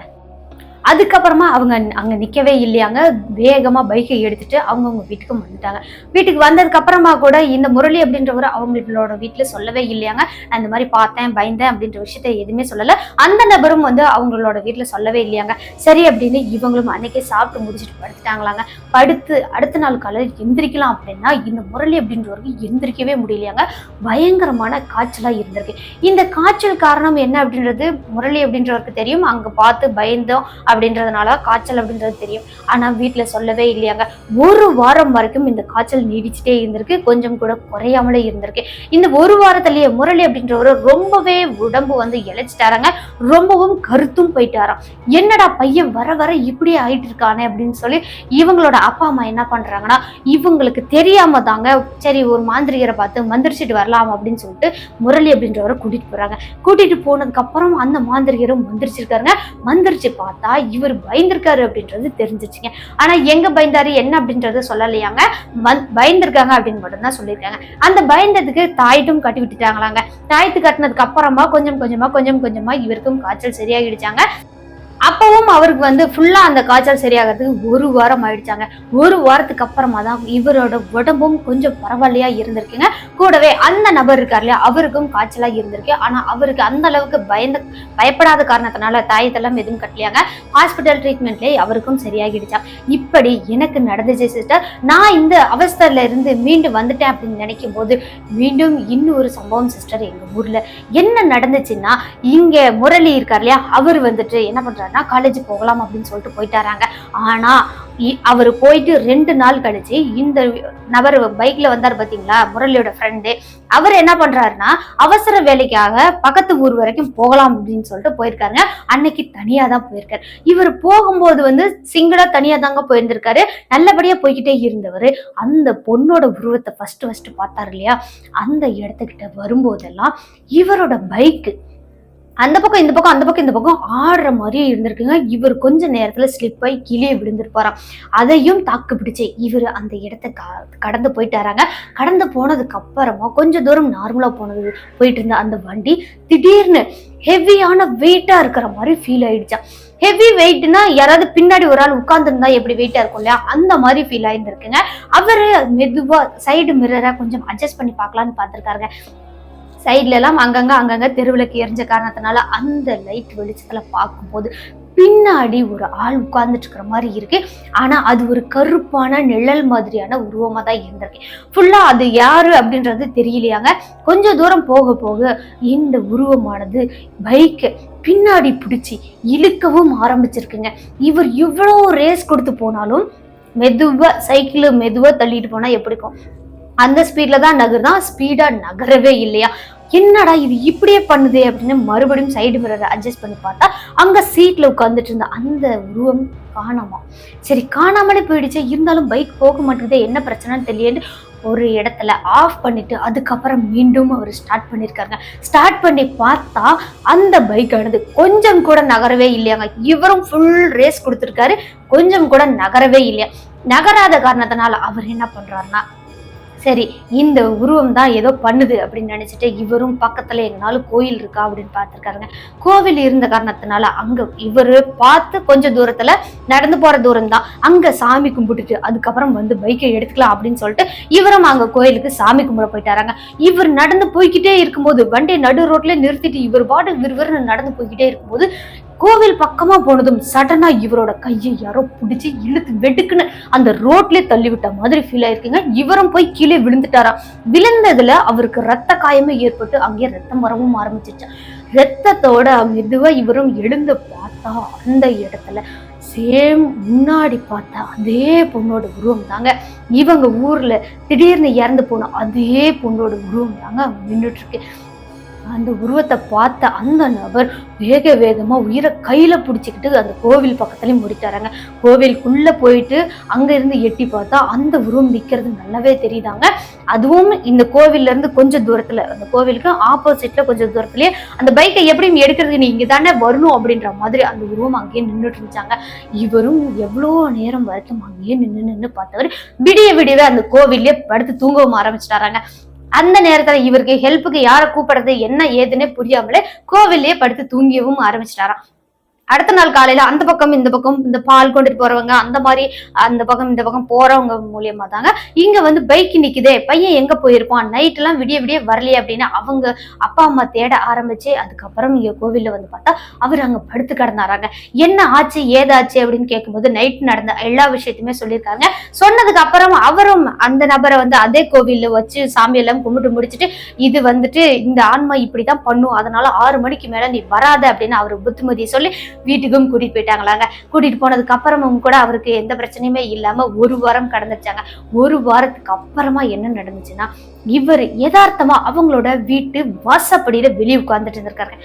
அதுக்கப்புறமா அவங்க அங்கே நிற்கவே இல்லையாங்க. வேகமாக பைக்கை எடுத்துட்டு அவங்கவுங்க வீட்டுக்கு வந்துட்டாங்க. வீட்டுக்கு வந்ததுக்கு அப்புறமா கூட இந்த முரளி அப்படின்றவர் அவங்களோட வீட்டில் சொல்லவே இல்லையாங்க. நான் இந்த மாதிரி பார்த்தேன் பயந்தேன் அப்படின்ற விஷயத்த எதுவுமே சொல்லலை. அந்த நபரும் வந்து அவங்களோட வீட்டில் சொல்லவே இல்லையாங்க. சரி அப்படின்னு இவங்களும் அன்னைக்கே சாப்பிட்டு முடிச்சுட்டு படுத்துட்டாங்களாங்க. படுத்து அடுத்த நாள் காலையில் எந்திரிக்கலாம் அப்படின்னா இந்த முரளி அப்படின்றவருக்கு எந்திரிக்கவே முடியலையாங்க. பயங்கரமான காய்ச்சலாக இருந்திருக்கு. இந்த காய்ச்சல் காரணம் என்ன அப்படின்றது முரளி அப்படின்றவருக்கு தெரியும். அங்கே பார்த்து பயந்தோம் அப்படின்றதுனால காய்ச்சல் அப்படின்றது தெரியும். ஆனால் வீட்டில் சொல்லவே இல்லையாங்க. ஒரு வாரம் வரைக்கும் இந்த காய்ச்சல் நீடிச்சுட்டே இருந்திருக்கு. கொஞ்சம் கூட குறையாமலே இருந்திருக்கு. இந்த ஒரு வாரத்திலேயே முரளி அப்படின்றவர் ரொம்பவே உடம்பு வந்து இழைச்சிட்டாராங்க. ரொம்பவும் கருத்தும் போயிட்டாராம். என்னடா பையன் வர வர இப்படி ஆயிட்டு இருக்கானே அப்படின்னு சொல்லி இவங்களோட அப்பா அம்மா என்ன பண்ணுறாங்கன்னா இவங்களுக்கு தெரியாம தாங்க சரி ஒரு மாந்திரிகரை பார்த்து மந்திரிச்சிட்டு வரலாம் அப்படின்னு சொல்லிட்டு முரளி அப்படின்றவரை கூட்டிகிட்டு போகிறாங்க கூட்டிகிட்டு போனதுக்கப்புறம் அந்த மாந்திரிகரும் மந்திரிச்சிருக்காருங்க. மந்திரிச்சு பார்த்தா இவர் பயந்திருக்காரு அப்படின்றது தெரிஞ்சிச்சுங்க. ஆனா எங்க பயந்தாரு என்ன அப்படின்றத சொல்லலையாங்க. வந்- பயந்திருக்காங்க அப்படின்னு மட்டும்தான் சொல்லியிருக்காங்க. அந்த பயந்ததுக்கு தாயிட்டும் கட்டி விட்டுட்டாங்களாங்க. தாயத்து கட்டினதுக்கு அப்புறமா கொஞ்சம் கொஞ்சமா கொஞ்சம் கொஞ்சமா இவருக்கும் காய்ச்சல் சரியாகிடுச்சாங்க அப்பவும் அவருக்கு வந்து ஃபுல்லா அந்த காய்ச்சல் சரியாகிறதுக்கு ஒரு வாரம் ஆயிடுச்சாங்க. ஒரு வாரத்துக்கு அப்புறமா தான் இவரோட உடம்பும் கொஞ்சம் பரவாயில்லையா இருந்திருக்குங்க. கூடவே அந்த நபர் இருக்கார் இல்லையா அவருக்கும் காய்ச்சலா இருந்திருக்கு. ஆனா அவருக்கு அந்த அளவுக்கு பயந்த பயப்படாத காரணத்தினால தாயத்தெல்லாம் எதுவும் கட்டலையாங்க. ஹாஸ்பிட்டல் ட்ரீட்மெண்ட்லேயே அவருக்கும் சரியாகிடுச்சா இப்படி எனக்கு நடந்துச்சு சிஸ்டர் நான் இந்த அவஸ்தையில இருந்து மீண்டும் வந்துட்டேன் அப்படின்னு நினைக்கும் போது மீண்டும் இன்னொரு சம்பவம் சிஸ்டர் எங்க ஊர்ல. என்ன நடந்துச்சுன்னா இங்க முரளி இருக்கார் இல்லையா அவர் வந்துட்டு என்ன பண்றாருன்னா காலேஜ் போகலாம் அப்படின்னு சொல்லிட்டு போயிட்டாராங்க. ஆனா இ- அவர் போயிட்டு ரெண்டு நாள் கழிச்சு இந்த நபர் பைக்ல வந்தார் பாத்தீங்களா? முரளியோட ஃப்ரெண்டு அவர் என்ன பண்றாருன்னா அவசர வேலைக்காக பக்கத்து ஊர் வரைக்கும் போகலாம் அப்படின்னு சொல்லிட்டு போயிருக்காருங்க. அன்னைக்கு தனியா தான் போயிருக்காரு. இவர் போகும்போது வந்து சிங்கிளா தனியா தாங்க போயிருந்திருக்காரு. நல்லபடியா போய்கிட்டே இருந்தவர். அந்த பொண்ணோட உருவத்தை ஃபர்ஸ்ட் ஃபர்ஸ்ட் பார்த்தாரு இல்லையா? அந்த இடத்துக்கிட்ட வரும்போதெல்லாம் இவரோட பைக்கு அந்த பக்கம் இந்த பக்கம் அந்த பக்கம் இந்த பக்கம் ஆடுற மாதிரியே இருந்திருக்குங்க. இவர் கொஞ்ச நேரத்துல ஸ்லிப் ஆகி கீழே விழுந்திருப்பாராம். அதையும் தாக்கு பிடிச்சு இவர் அந்த இடத்த க- கடந்து போயிட்டாராங்க. கடந்து போனதுக்கு அப்புறமா கொஞ்ச தூரம் நார்மலா போனது போயிட்டு இருந்த அந்த வண்டி திடீர்னு ஹெவியான வெயிட்டா இருக்கிற மாதிரி ஃபீல் ஆயிடுச்சா ஹெவி வெயிட்னா யாராவது பின்னாடி ஒரு ஆள் உட்காந்துருந்தா எப்படி வெயிட்டா இருக்கும் இல்லையா? அந்த மாதிரி ஃபீல் ஆயிருந்திருக்குங்க. அவரு மெதுவா சைடு மிரரை கொஞ்சம் அட்ஜஸ்ட் பண்ணி பார்க்கலான்னு பார்த்துருக்காருங்க. சைட்லலாம் அங்கங்கே அங்கங்கே தெருவிளக்கு எரிஞ்ச காரணத்தினால அந்த லைட் வெளிச்சத்தில் பார்க்கும்போது பின்னாடி ஒரு ஆள் உட்கார்ந்துட்டு இருக்கிற மாதிரி இருக்கு. ஆனா அது ஒரு கருப்பான நிழல் மாதிரியான உருவமா தான் இருந்திருக்கு. ஃபுல்லா அது யாரு அப்படின்றது தெரியலையாங்க. கொஞ்ச தூரம் போக போக இந்த உருவமானது பைக்கு பின்னாடி பிடிச்சி இழுக்கவும் ஆரம்பிச்சிருக்குங்க. இவர் இவ்வளோ ரேஸ் கொடுத்து போனாலும் மெதுவாக சைக்கிள் மெதுவாக தள்ளிட்டு போனால் எப்படி இருக்கும்? அந்த ஸ்பீட்ல தான் நகர்தான் ஸ்பீடா நகரவே இல்லையா? என்னடா இது இப்படியே பண்ணுதே அப்படின்னு மறுபடியும் சைடு மிரரை அட்ஜஸ்ட் பண்ணி பார்த்தா அங்க சீட்ல உட்காந்துட்டு இருந்த அந்த உருவம் காணாமா. சரி காணாமலே போயிடுச்சு. இருந்தாலும் பைக் போக மாட்டேங்குதே என்ன பிரச்சனைன்னு தெரியல ஒரு இடத்துல ஆஃப் பண்ணிட்டு அதுக்கப்புறம் மீண்டும் அவர் ஸ்டார்ட் பண்ணியிருக்காருங்க ஸ்டார்ட் பண்ணி பார்த்தா அந்த பைக் ஆனது கொஞ்சம் கூட நகரவே இல்லையாங்க. இவரும் ஃபுல் ரேஸ் கொடுத்துருக்காரு கொஞ்சம் கூட நகரவே இல்லையா. நகராத காரணத்தினால அவர் என்ன பண்றாருன்னா சரி இந்த உருவம் தான் ஏதோ பண்ணுது அப்படின்னு நினச்சிட்டு இவரும் பக்கத்தில் எங்கனாலும் கோயில் இருக்கா அப்படின்னு பார்த்துருக்காருங்க. கோவில் இருந்த காரணத்தினால அங்கே இவர் பார்த்து கொஞ்சம் தூரத்தில் நடந்து போகிற தூரம் தான். அங்கே சாமி கும்பிட்டுட்டு அதுக்கப்புறம் வந்து பைக்கை எடுத்துக்கலாம் அப்படின்னு சொல்லிட்டு இவரும் அங்கே கோயிலுக்கு சாமி கும்பிட போயிட்டாராங்க. இவர் நடந்து போய்கிட்டே இருக்கும்போது வண்டியை நடு ரோட்டில் நிறுத்திட்டு இவர் பாட்டு விறுவிறுன்னு நடந்து போய்கிட்டே இருக்கும்போது கோவில் பக்கமா போனதும் சடனா இவரோட கையை யாரோ பிடிச்சி இழுத்து வெடுக்குன்னு அந்த ரோட்லயே தள்ளி விட்ட மாதிரி ஃபீல் ஆயிருக்குங்க. இவரும் போய் கீழே விழுந்துட்டாராம் விழுந்ததுல அவருக்கு ரத்த காயமே ஏற்பட்டு அங்கேயே ரத்தம் வரவும் ஆரம்பிச்சிருச்சு. ரத்தத்தோட மெதுவா இவரும் எழுந்து பார்த்தா அந்த இடத்துல சேம் முன்னாடி பார்த்தா அதே பொண்ணோட உருவம் தாங்க. இவங்க ஊர்ல திடீர்னு இறந்து போன அதே பொண்ணோட உருவம் தாங்க நின்றுட்டு இருக்கு. அந்த உருவத்தை பார்த்த அந்த நபர் வேக வேகமாக உயிரை கையில் பிடிச்சிக்கிட்டு அந்த கோவில் பக்கத்துலேயும் முடித்தாராங்க கோவிலுக்குள்ளே போயிட்டு அங்கேருந்து எட்டி பார்த்தா அந்த உருவம் நிற்கிறது நல்லாவே தெரியுதாங்க. அதுவும் இந்த கோவில்லேருந்து கொஞ்சம் தூரத்தில் அந்த கோவிலுக்கு ஆப்போசிட்டில் கொஞ்சம் தூரத்துலேயே அந்த பைக்கை எப்படியும் எடுக்கிறது நீ இங்கே தானே வரணும் அப்படின்ற மாதிரி அந்த உருவம் அங்கேயே நின்றுட்டு இருந்துச்சாங்க. இவரும் எவ்வளோ நேரம் வரைக்கும் அங்கேயே நின்று நின்று பார்த்தவர் விடிய விடியவே அந்த கோவிலே படுத்து தூங்கவும் ஆரம்பிச்சிட்டாராங்க. அந்த நேரத்துல இவருக்கு ஹெல்ப்புக்கு யாரை கூப்பிடுறது என்ன ஏதுன்னே புரியாமலே கோவில்லயே படுத்து தூங்கியவும் ஆரம்பிச்சிட்டாராம். அடுத்த நாள் காலையில அந்த பக்கம் இந்த பக்கம் இந்த பால் கொண்டுட்டு போறவங்க அந்த மாதிரி அந்த பக்கம் இந்த பக்கம் போறவங்க மூலியமா தாங்க இங்க வந்து பைக் நிக்குதே பையன் எங்க போயிருப்பான்? நைட் எல்லாம் விடிய விடிய வரலையே அப்படின்னு அவங்க அப்பா அம்மா தேட ஆரம்பிச்சு அதுக்கப்புறம் இங்க கோவில்ல வந்து பார்த்தா அவர் அங்க படுத்து கிடந்தாராங்க. என்ன ஆச்சு ஏதாச்சு அப்படின்னு கேட்கும்போது நைட் நடந்த எல்லா விஷயத்தையுமே சொல்லியிருக்காங்க. சொன்னதுக்கு அப்புறம் அவரும் அந்த நபரை வந்து அதே கோவில்ல வச்சு சாமியெல்லாம் கும்பிட்டு முடிச்சுட்டு இது வந்துட்டு இந்த ஆன்மா இப்படிதான் பண்ணும் அதனால ஆறு மணிக்கு மேல நீ வராத அப்படின்னு அவர் புத்திமதியை சொல்லி வீட்டுக்கும் கூட்டிட்டு போயிட்டாங்களாங்க. கூட்டிட்டு போனதுக்கு அப்புறமும் கூட அவருக்கு எந்த பிரச்சனையுமே இல்லாம ஒரு வாரம் கடந்துச்சாங்க ஒரு வாரத்துக்கு அப்புறமா என்ன நடந்துச்சுன்னா இவர் யதார்த்தமா அவங்களோட வீட்டு வாசப்படியில வெளியே உட்கார்ந்துட்டு இருந்திருக்காரு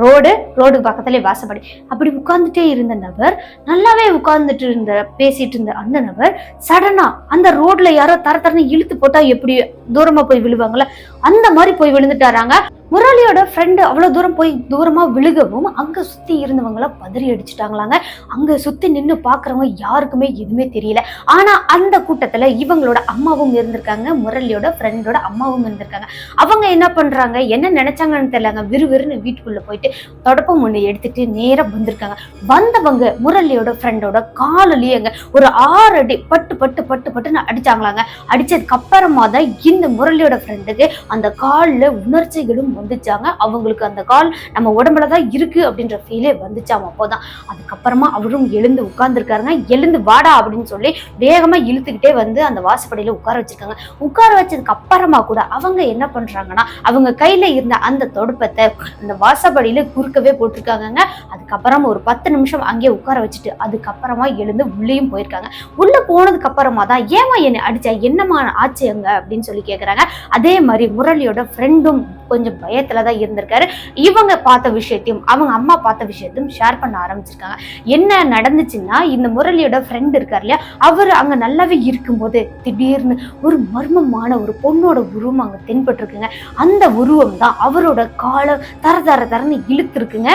ரோடு ரோடு பக்கத்துலயே வாசப்படி. அப்படி உட்கார்ந்துட்டே இருந்த நபர் நல்லாவே உட்கார்ந்துட்டு இருந்த பேசிட்டு இருந்த அந்த நபர் சடனா அந்த ரோட்ல யாரோ தர தரன்னு இழுத்து போட்டா எப்படி தூரமா போய் விழுவாங்கல்ல அந்த மாதிரி போய் விழுந்துட்டாராங்க. முரளியோட ஃப்ரெண்டு அவ்வளோ தூரம் போய் தூரமாக விழுகவும் அங்கே சுற்றி இருந்தவங்களாம் பதறி அடிச்சிட்டாங்களாங்க. அங்கே சுற்றி நின்று பார்க்குறவங்க யாருக்குமே எதுவுமே தெரியல. ஆனால் அந்த கூட்டத்தில் இவங்களோட அம்மாவும் இருந்திருக்காங்க முரளியோட ஃப்ரெண்டோட அம்மாவும் இருந்திருக்காங்க. அவங்க என்ன பண்ணுறாங்க என்ன நினச்சாங்கன்னு தெரியலங்க. விறுவிறுன்னு வீட்டுக்குள்ளே போயிட்டு தொடப்பம் ஒன்று எடுத்துகிட்டு நேராக வந்திருக்காங்க. வந்தவங்க முரளியோட ஃப்ரெண்டோட காலிலேயேங்க ஒரு ஆறு அடி பட்டு பட்டு பட்டு பட்டுன்னு அடிச்சாங்களாங்க. அடித்ததுக்கப்புறமா தான் இந்த முரளியோட ஃப்ரெண்டுக்கு அந்த காலில் உணர்ச்சிகளும் வந்துச்சாங்க. அவங்களுக்கு அந்த கால் நம்ம உடம்புல தான் இருக்கு அப்படின்ற ஃபீலே வந்துச்சாம் அப்போதான். அதுக்கப்புறமா அவரும் எழுந்து உட்கார்ந்துருக்காருங்க. எழுந்து வாடா அப்படின்னு சொல்லி வேகமாக இழுத்துக்கிட்டே வந்து அந்த வாசப்படியில் உட்கார வச்சிருக்காங்க. உட்கார வச்சதுக்கு அப்புறமா கூட அவங்க என்ன பண்ணுறாங்கன்னா அவங்க கையில் இருந்த அந்த தொடுப்பத்தை அந்த வாசப்படியில் குறுக்கவே போட்டிருக்காங்கங்க. அதுக்கப்புறம் ஒரு பத்து நிமிஷம் அங்கேயே உட்கார வச்சுட்டு அதுக்கப்புறமா எழுந்து உள்ளேயும் போயிருக்காங்க. உள்ளே போனதுக்கு அப்புறமா தான் ஏமா என்னை அடிச்சா? என்னமா ஆச்சு அங்க அப்படின்னு சொல்லி கேட்குறாங்க அதே மாதிரி முரளியோட ஃப்ரெண்டும் கொஞ்சம் பயத்துல தான் இருந்திருக்காரு. இவங்க பார்த்த விஷயத்தையும் அவங்க அம்மா பார்த்த விஷயத்தையும் ஷேர் பண்ண ஆரம்பிச்சிருக்காங்க. என்ன நடந்துச்சுன்னா இந்த முரளியோட ஃப்ரெண்ட் இருக்கார் இல்லையா? அவர் அங்க நல்லாவே இருக்கும்போது திடீர்னு ஒரு மர்மமான ஒரு பொண்ணோட உருவம் அங்க தென்பட்டிருக்குங்க. அந்த உருவம் தான் அவரோட காலை தர தர தரன்னு இழுத்துருக்குங்க.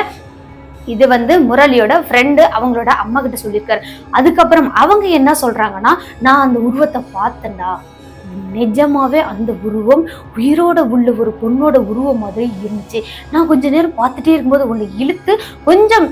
இது வந்து முரளியோட ஃப்ரெண்டு அவங்களோட அம்மா கிட்ட சொல்லியிருக்காரு. அதுக்கப்புறம் அவங்க என்ன சொல்றாங்கன்னா நான் அந்த உருவத்தை பார்த்தேன்டா. நிஜமாகவே அந்த உருவம் உயிரோட உள்ள ஒரு பொண்ணோட உருவம் மாதிரி இருந்துச்சு. நான் கொஞ்ச நேரம் பார்த்துட்டே இருக்கும்போது உன்னை இழுத்து கொஞ்சம்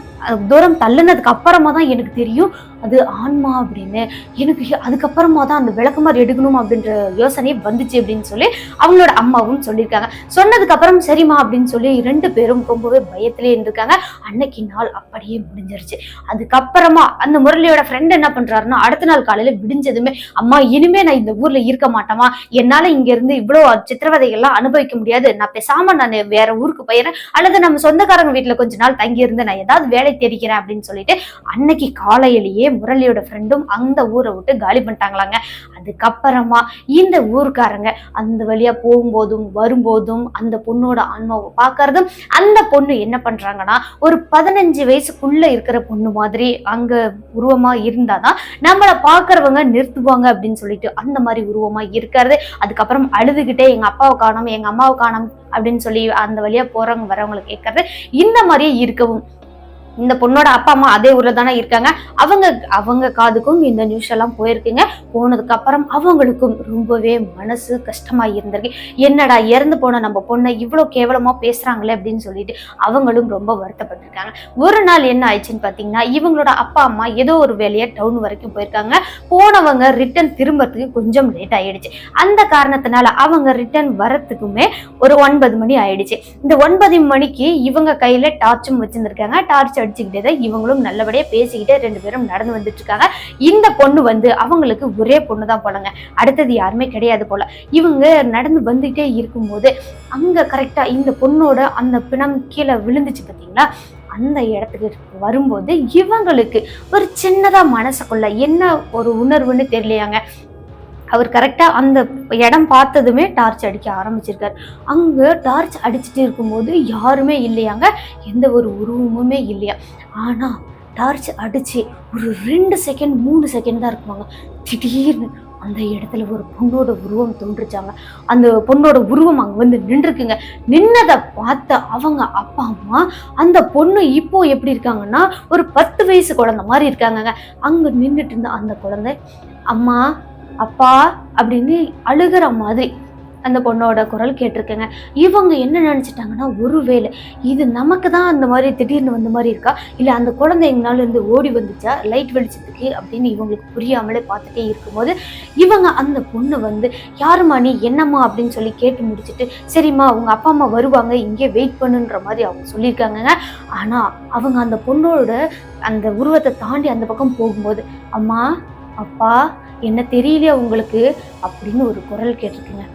தூரம் தள்ளுனதுக்கு அப்புறமா தான் எனக்கு தெரியும் அது ஆன்மா அப்படின்னு. எனக்கு அதுக்கப்புறமா தான் அந்த விளக்கமாறு எடுக்கணும் அப்படின்ற யோசனை வந்துச்சு அப்படின்னு சொல்லி அவங்களோட அம்மாவும் சொல்லியிருக்காங்க. சொன்னதுக்கு அப்புறம் சரிம்மா அப்படின்னு சொல்லி ரெண்டு பேரும் ரொம்பவே பயத்திலே இருந்திருக்காங்க. அன்னைக்கு நாள் அப்படியே முடிஞ்சிருச்சு. அதுக்கப்புறமா அந்த முரளியோட ஃப்ரெண்ட் என்ன பண்றாருன்னா அடுத்த நாள் காலையில விடிஞ்சதுமே அம்மா இனிமே நான் இந்த ஊர்ல இருக்க மாட்டேமா என்னால இங்க இருந்து இவ்வளவு சித்திரவதைகள்லாம் அனுபவிக்க முடியாது. நான் பேசாம நான் வேற ஊருக்கு போயிடுறேன் அல்லது நம்ம சொந்தக்காரங்க வீட்டுல கொஞ்ச நாள் தங்கி இருந்து நான் ஏதாவது வேலை தேடிக்கிறேன் அப்படின்னு சொல்லிட்டு அன்னைக்கு காலையிலேயே முரளியோட ஃப்ரெண்டும் அந்த ஊரை விட்டு காலி பண்ணிட்டாங்களாங்க. அதுக்கப்புறமா இந்த ஊர்க்காரங்க அந்த வழியா போகும்போதும் வரும்போதும் அந்த பொண்ணோட ஆன்மாவை பார்க்கறதும் அந்த பொண்ணு என்ன பண்றாங்கன்னா ஒரு பதினஞ்சு வயசுக்குள்ள இருக்கிற பொண்ணு மாதிரி அங்க உருவமா இருந்தாதான் நம்மளை பார்க்கறவங்க நிறுத்துவாங்க அப்படின்னு சொல்லிட்டு அந்த மாதிரி உருவமா இருக்கிறது. அதுக்கப்புறம் அழுதுகிட்டே எங்க அப்பாவை காணும் எங்க அம்மாவை காணும் அப்படின்னு சொல்லி அந்த வழியா போறவங்க வரவங்களை கேட்கறது இந்த மாதிரியே இருக்கவும் இந்த பொண்ணோட அப்பா அம்மா அதே ஊர்ல தானே இருக்காங்க. அவங்க அவங்க காதுக்கும் இந்த நியூஸ் எல்லாம் போயிருக்குங்க. போனதுக்கு அப்புறம் அவங்களுக்கும் ரொம்பவே மனசு கஷ்டமா இருந்திருக்கு. என்னடா இறந்து போன நம்ம பொண்ணை இவ்வளோ கேவலமா பேசுறாங்களே அப்படின்னு சொல்லிட்டு அவங்களும் ரொம்ப வருத்தப்பட்டிருக்காங்க. ஒரு நாள் என்ன ஆயிடுச்சுன்னு பார்த்தீங்கன்னா இவங்களோட அப்பா அம்மா ஏதோ ஒரு வேலையை டவுன் வரைக்கும் போயிருக்காங்க. போனவங்க ரிட்டர்ன் திரும்பறதுக்கு கொஞ்சம் லேட் ஆயிடுச்சு. அந்த காரணத்தினால அவங்க ரிட்டர்ன் வரத்துக்குமே ஒரு ஒன்பது மணி ஆயிடுச்சு. இந்த ஒன்பது மணிக்கு இவங்க கையில டார்ச்சும் வச்சிருந்திருக்காங்க. டார்ச் அடிச்சுக்கிட்டே தான் இவங்களும் நல்லபடியாக பேசிக்கிட்டே ரெண்டு பேரும் நடந்து வந்துட்டு இருக்காங்க இந்த பொண்ணு வந்து அவங்களுக்கு ஒரே பொண்ணு தான் போலங்க. அடுத்தது யாருமே கிடையாது போல. இவங்க நடந்து வந்துகிட்டே இருக்கும்போது அங்கே கரெக்டாக இந்த பொண்ணோட அந்த பிணம் கீழே விழுந்துச்சு பார்த்தீங்களா அந்த இடத்துக்கு வரும்போது இவங்களுக்கு ஒரு சின்னதாக மனசுக்குள்ள என்ன ஒரு உணர்வுன்னு தெரியலையாங்க. அவர் கரெக்டாக அந்த இடம் பார்த்ததுமே டார்ச் அடிக்க ஆரம்பிச்சிருக்காரு. அங்கே டார்ச் அடிச்சுட்டு இருக்கும்போது யாருமே இல்லையாங்க. எந்த ஒரு உருவமுமே இல்லையா. ஆனால் டார்ச் அடித்து ஒரு ரெண்டு செகண்ட் மூணு செகண்ட் தான் இருக்குவாங்க திடீர்னு அந்த இடத்துல ஒரு பொண்ணோட உருவம் தோன்றுச்சாங்க. அந்த பொண்ணோட உருவம் அங்கே வந்து நின்றுருக்குங்க. நின்னதை பார்த்த அவங்க அப்பா அம்மா அந்த பொண்ணு இப்போ எப்படி இருக்காங்கன்னா ஒரு பத்து வயசு குழந்தை மாதிரி இருக்காங்கங்க. அங்கே நின்றுட்டு இருந்த அந்த குழந்தை அம்மா அப்பா அப்படின்னு அழுகிற மாதிரி அந்த பொண்ணோட குரல் கேட்டிருக்கேங்க. இவங்க என்ன நினச்சிட்டாங்கன்னா ஒருவேளை இது நமக்கு தான் அந்த மாதிரி திடீர்னு வந்த மாதிரி இருக்கா? இல்லை அந்த குழந்தை எங்களால இருந்து ஓடி வந்துச்சா? லைட் வெளிச்சத்துக்கு அப்படின்னு இவங்களுக்கு புரியாமலே பார்த்துட்டே இருக்கும்போது இவங்க அந்த பொண்ணு வந்து யாரும்மா நீ என்னம்மா? அப்படின்னு சொல்லி கேட்டு முடிச்சுட்டு சரிம்மா அவங்க அப்பா அம்மா வருவாங்க இங்கே வெயிட் பண்ணுன்ற மாதிரி அவங்க சொல்லியிருக்காங்கங்க. ஆனால் அவங்க அந்த பொண்ணோட அந்த உருவத்தை தாண்டி அந்த பக்கம் போகும்போது அம்மா அப்பா என்ன தெரியலையா உங்களுக்கு? அப்படின்னு ஒரு குரல் கேட்டிருக்குங்க.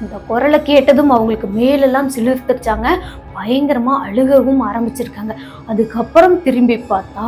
இந்த குரலை கேட்டதும் அவங்களுக்கு மேலெல்லாம் சிலிர்த்துருச்சாங்க. பயங்கரமாக அழுகவும் ஆரம்பிச்சிருக்காங்க. அதுக்கப்புறம் திரும்பி பார்த்தா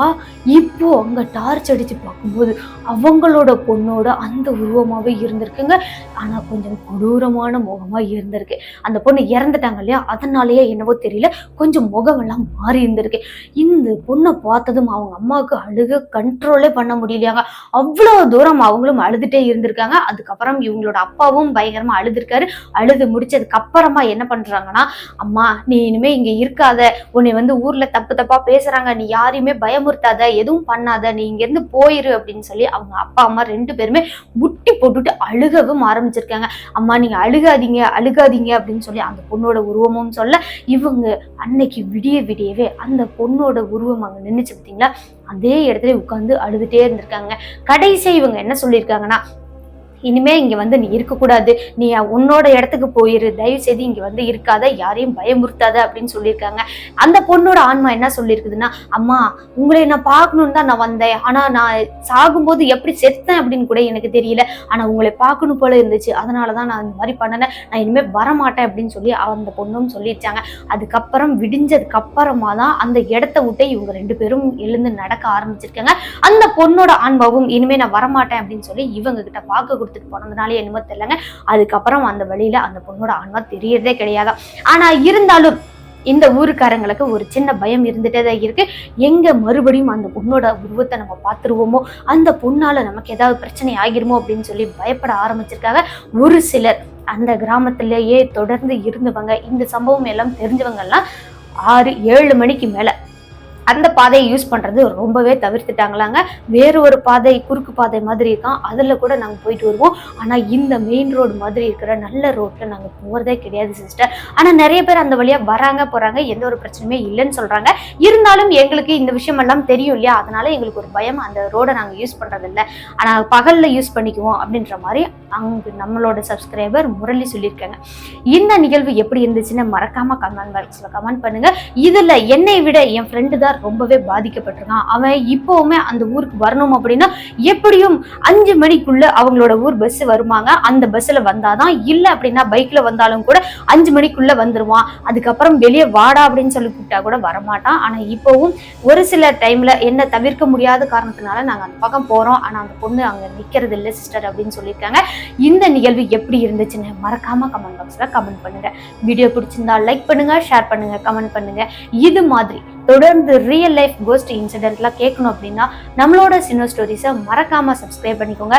இப்போ அங்கே டார்ச் அடித்து பார்க்கும்போது அவங்களோட பொண்ணோட அந்த உருவமாகவே இருந்திருக்குங்க. ஆனால் கொஞ்சம் கொடூரமான முகமாக இருந்திருக்கு. அந்த பொண்ணு இறந்துட்டாங்க இல்லையா? அதனாலேயே என்னவோ தெரியல. கொஞ்சம் முகமெல்லாம் மாறி இருந்திருக்கு. இந்த பொண்ணை பார்த்ததும் அவங்க அம்மாவுக்கு அழுக கண்ட்ரோலே பண்ண முடியலையாங்க. அவ்வளோ தூரம் அவங்களும் அழுதுகிட்டே இருந்திருக்காங்க. அதுக்கப்புறம் இவங்களோட அப்பாவும் பயங்கரமாக அழுதுருக்காரு. அழுது முடிச்சதுக்கு அப்புறமா என்ன பண்ணுறாங்கன்னா அம்மா நீ இனிமே இங்க இருக்காத. உன்னை வந்து ஊர்ல தப்பு தப்பா பேசுறாங்க. நீ யாரையுமே பயமுறுத்தாத. எதுவும் பண்ணாத. நீ இங்க இருந்து போயிரு அப்படின்னு சொல்லி அவங்க அப்பா அம்மா ரெண்டு பேருமே முட்டி போட்டுட்டு அழுகவும் ஆரம்பிச்சிருக்காங்க. அம்மா நீங்க அழுகாதீங்க அழுகாதீங்க அப்படின்னு சொல்லி அந்த பொண்ணோட உருவமும் சொல்ல இவங்க அன்னைக்கு விடிய விடியவே அந்த பொண்ணோட உருவம் அங்க நின்னுச்சு பார்த்தீங்களா அதே இடத்துல உட்காந்து அழுதுட்டே இருந்திருக்காங்க. கடைசி இவங்க என்ன சொல்லியிருக்காங்கன்னா இனிமே இங்க வந்து நீ இருக்கக்கூடாது. நீ உன்னோட இடத்துக்கு போயிரு. தயவு செய்து இங்க வந்து இருக்காத. யாரையும் பயமுறுத்தாத அப்படின்னு சொல்லியிருக்காங்க. அந்த பொண்ணோட ஆன்மா என்ன சொல்லியிருக்குதுன்னா அம்மா உங்களை நான் பார்க்கணும்னு தான் நான் வந்தேன். ஆனா நான் சாகும்போது எப்படி செத்தேன் அப்படின்னு கூட எனக்கு தெரியல. ஆனா உங்களை பார்க்கணும் போல இருந்துச்சு. அதனாலதான் நான் இந்த மாதிரி பண்ணினேன். நான் இனிமே வரமாட்டேன் அப்படின்னு சொல்லி அந்த பொண்ணும் சொல்லிடுச்சாங்க அதுக்கப்புறம் விடிஞ்சதுக்கு அப்புறமா தான் அந்த இடத்த விட்டு இவங்க ரெண்டு பேரும் எழுந்து நடக்க ஆரம்பிச்சிருக்காங்க. அந்த பொண்ணோட ஆன்மாவும் இனிமே நான் வரமாட்டேன் அப்படின்னு சொல்லி இவங்க கிட்ட பார்க்க கொடுத்துட்டு போனதுனாலே என்னமோ தெரியலங்க. அதுக்கப்புறம் அந்த வழியில அந்த பொண்ணோட ஆன்மா தெரியறதே கிடையாது? ஆனா இருந்தாலும் இந்த ஊருக்காரங்களுக்கு ஒரு சின்ன பயம் இருந்துட்டே தான் இருக்கு. எங்க மறுபடியும் அந்த பொண்ணோட உருவத்தை நம்ம பார்த்துருவோமோ? அந்த பொண்ணால நமக்கு ஏதாவது பிரச்சனை ஆகிருமோ? அப்படின்னு சொல்லி பயப்பட ஆரம்பிச்சிருக்காங்க. ஒரு சிலர் அந்த கிராமத்திலேயே தொடர்ந்து இருந்தவங்க இந்த சம்பவம் எல்லாம் தெரிஞ்சவங்க எல்லாம் ஆறு ஏழு மணிக்கு மேலே அந்த பாதையை யூஸ் பண்ணுறது ரொம்பவே தவிர்த்துட்டாங்களாங்க. வேறு ஒரு பாதை குறுக்கு பாதை மாதிரி இருக்கான் அதில் கூட நாங்கள் போயிட்டு வருவோம். ஆனால் இந்த மெயின் ரோடு மாதிரி இருக்கிற நல்ல ரோட்டில் நாங்கள் போகிறதே கிடையாது சிஸ்டர் ஆனால் நிறைய பேர் அந்த வழியா வராங்க போகிறாங்க எந்த ஒரு பிரச்சனையுமே இல்லைன்னு சொல்கிறாங்க இருந்தாலும் எங்களுக்கு இந்த விஷயமெல்லாம் தெரியும் இல்லையா? அதனால எங்களுக்கு ஒரு பயம். அந்த ரோடை நாங்கள் யூஸ் பண்ணுறதில்ல ஆனால் பகலில் யூஸ் பண்ணிக்குவோம் அப்படின்ற மாதிரி அங்கு நம்மளோட சப்ஸ்கிரைபர் முரளி சொல்லியிருக்காங்க. இந்த நிகழ்வு எப்படி இருந்துச்சுன்னு மறக்காமல் கமெண்ட் பாக்ஸில் கமெண்ட் பண்ணுங்கள் இதில் என்னை விட என் ஃப்ரெண்டு தான் ரொம்பவே பாதிக்கப்பட்டிருக்கான். அவன் இப்போவுமே அந்த ஊருக்கு வரணும் அப்படின்னா எப்படியும் அஞ்சு மணிக்குள்ள அவங்களோட ஊர் பஸ் வருவாங்க அந்த பஸ்ஸில் வந்தாதான் இல்லை அப்படின்னா பைக்ல வந்தாலும் கூட அஞ்சு மணிக்குள்ள வந்துருவான். அதுக்கப்புறம் வெளியே வாடா அப்படின்னு சொல்லி கூப்பிட்டா கூட வரமாட்டான். ஆனால் இப்போவும் ஒரு சில டைம்ல என்ன தவிர்க்க முடியாத காரணத்தினால நாங்கள் அந்த பக்கம் போறோம். ஆனால் அந்த பொண்ணு அங்கே நிற்கிறது இல்லை சிஸ்டர் அப்படின்னு சொல்லியிருக்காங்க. இந்த நிகழ்வு எப்படி இருந்துச்சுன்னு மறக்காம கமெண்ட் பாக்ஸில் கமெண்ட் பண்ணுங்க. வீடியோ பிடிச்சிருந்தா லைக் பண்ணுங்க ஷேர் பண்ணுங்க கமெண்ட் பண்ணுங்க. இது மாதிரி தொடர்ந்து ரியல் லைஃப் கோஸ்ட் இன்சிடென்ட்லாம் கேட்கணும் அப்படின்னா நம்மளோட சினோ ஸ்டோரிஸை மறக்காம சப்ஸ்கிரைப் பண்ணிக்கோங்க.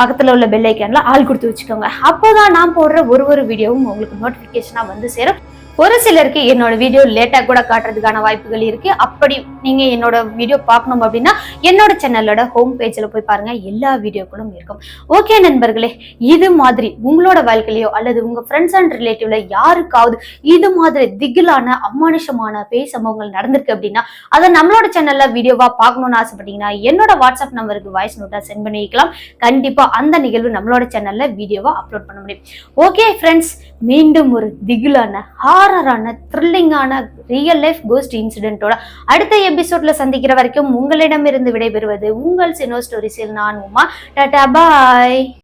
பக்கத்தில் உள்ள பெல் ஐக்கானில் ஆள் கொடுத்து வச்சுக்கோங்க. அப்போதான் நான் போடுற ஒரு ஒரு வீடியோவும் உங்களுக்கு நோட்டிஃபிகேஷனாக வந்து சேரும். ஒரு சிலருக்கு என்னோட வீடியோ லேட்டாக கூட காட்டுறதுக்கான வாய்ப்புகள் இருக்கு. அப்படி நீங்க என்னோட வீடியோ பார்க்கணும் அப்படின்னா என்னோட சேனலோட ஹோம் பேஜில் போய் பாருங்க. எல்லா வீடியோக்களும் இருக்கும். ஓகே நண்பர்களே இது மாதிரி உங்களோட வாழ்க்கையிலையோ அல்லது உங்க ஃப்ரெண்ட்ஸ் அண்ட் ரிலேட்டிவ்ல யாருக்காவது இது மாதிரி திகிலான அமானுஷமான பேய் சம்பவங்கள் நடந்திருக்கு அப்படின்னா அதை நம்மளோட சேனல்ல வீடியோவா பார்க்கணும்னு ஆசைப்பட்டீங்கன்னா என்னோட வாட்ஸ்அப் நம்பருக்கு வாய்ஸ் நோட்டா சென்ட் பண்ணி வைக்கலாம் கண்டிப்பா அந்த நிகழ்வு நம்மளோட சேனல்ல வீடியோவா அப்லோட் பண்ண முடியும். ஓகே ஃப்ரெண்ட்ஸ் மீண்டும் ஒரு திகிலான ஹாரரான த்ரில்லிங்கான ரியல் லைஃப் கோஸ்ட் இன்சிடென்ட்டோட அடுத்த எபிசோட்ல சந்திக்கிற வரைக்கும் உங்களிடமிருந்து விடைபெறுவது உங்கள் சினோ ஸ்டோரிஸில் நான் உமா. டாடா பாய்